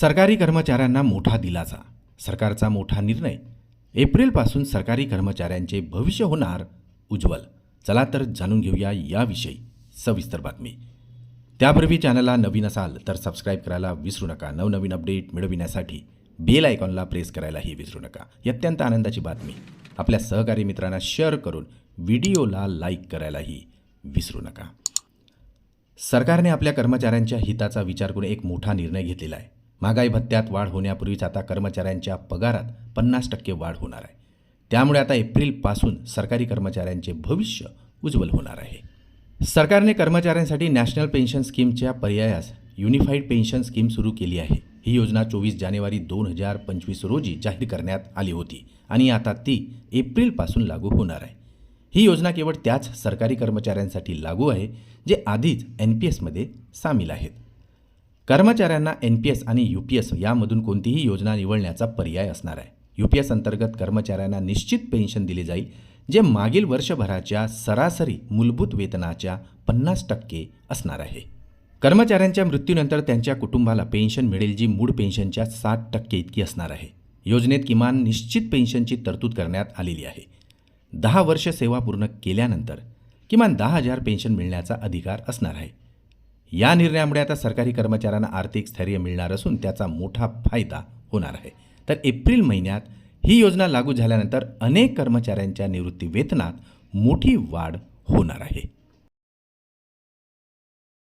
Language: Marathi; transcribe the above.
सरकारी कर्मचाऱ्यांना मोठा दिलासा सरकारचा मोठा निर्णय. एप्रिलपासून सरकारी कर्मचाऱ्यांचे भविष्य होणार उज्ज्वल. चला तर जाणून घेऊया याविषयी सविस्तर बातमी. त्यापूर्वी चॅनलला नवीन असाल तर सबस्क्राईब करायला विसरू नका. नवनवीन अपडेट मिळविण्यासाठी बेल आयकॉनला प्रेस करायलाही विसरू नका. ही अत्यंत आनंदाची बातमी. आपल्या सहकारी मित्रांना शेअर करून व्हिडिओला लाईक करायलाही विसरू नका. सरकारने आपल्या कर्मचाऱ्यांच्या हिताचा विचार करून एक मोठा निर्णय घेतलेला आहे. महागाई भत्त्यात वाढ होण्यापूर्वीच आता कर्मचाऱ्यांच्या पगारात पन्नास टक्के वाढ होणार आहे. त्यामुळे आता एप्रिलपासून सरकारी कर्मचाऱ्यांचे भविष्य उज्ज्वल होणार आहे. सरकारने कर्मचाऱ्यांसाठी नॅशनल पेन्शन स्कीमच्या पर्यायास युनिफाईड पेन्शन स्कीम सुरू केली आहे. ही योजना चोवीस जानेवारी दोन हजार पंचवीस रोजी जाहीर करण्यात आली होती आणि आता ती एप्रिलपासून लागू होणार आहे. ही योजना केवळ त्याच सरकारी कर्मचाऱ्यांसाठी लागू आहे जे आधीच एन पी एसमध्ये सामील आहेत. कर्मचाऱ्यांना एन पी एस आणि यू पी एस यामधून कोणतीही योजना निवडण्याचा पर्याय असणार आहे. यू पी एस अंतर्गत कर्मचाऱ्यांना निश्चित पेन्शन दिले जाईल जे मागील वर्षभराच्या सरासरी मूलभूत वेतनाच्या पन्नास टक्के असणार आहे. कर्मचाऱ्यांच्या मृत्यूनंतर त्यांच्या कुटुंबाला पेन्शन मिळेल जी मूळ पेन्शनच्या साठ टक्के इतकी असणार आहे. योजनेत किमान निश्चित पेन्शनची तरतूद करण्यात आलेली आहे. दहा वर्ष सेवा पूर्ण केल्यानंतर किमान दहा हजार पेन्शन मिळण्याचा अधिकार असणार आहे. या निर्णयामुळे आता सरकारी कर्मचाऱ्यांना आर्थिक स्थैर्य मिळणार असून त्याचा मोठा फायदा होणार आहे. तर एप्रिल महिन्यात ही योजना लागू झाल्यानंतर अनेक कर्मचाऱ्यांच्या निवृत्ती वेतनात मोठी वाढ होणार आहे.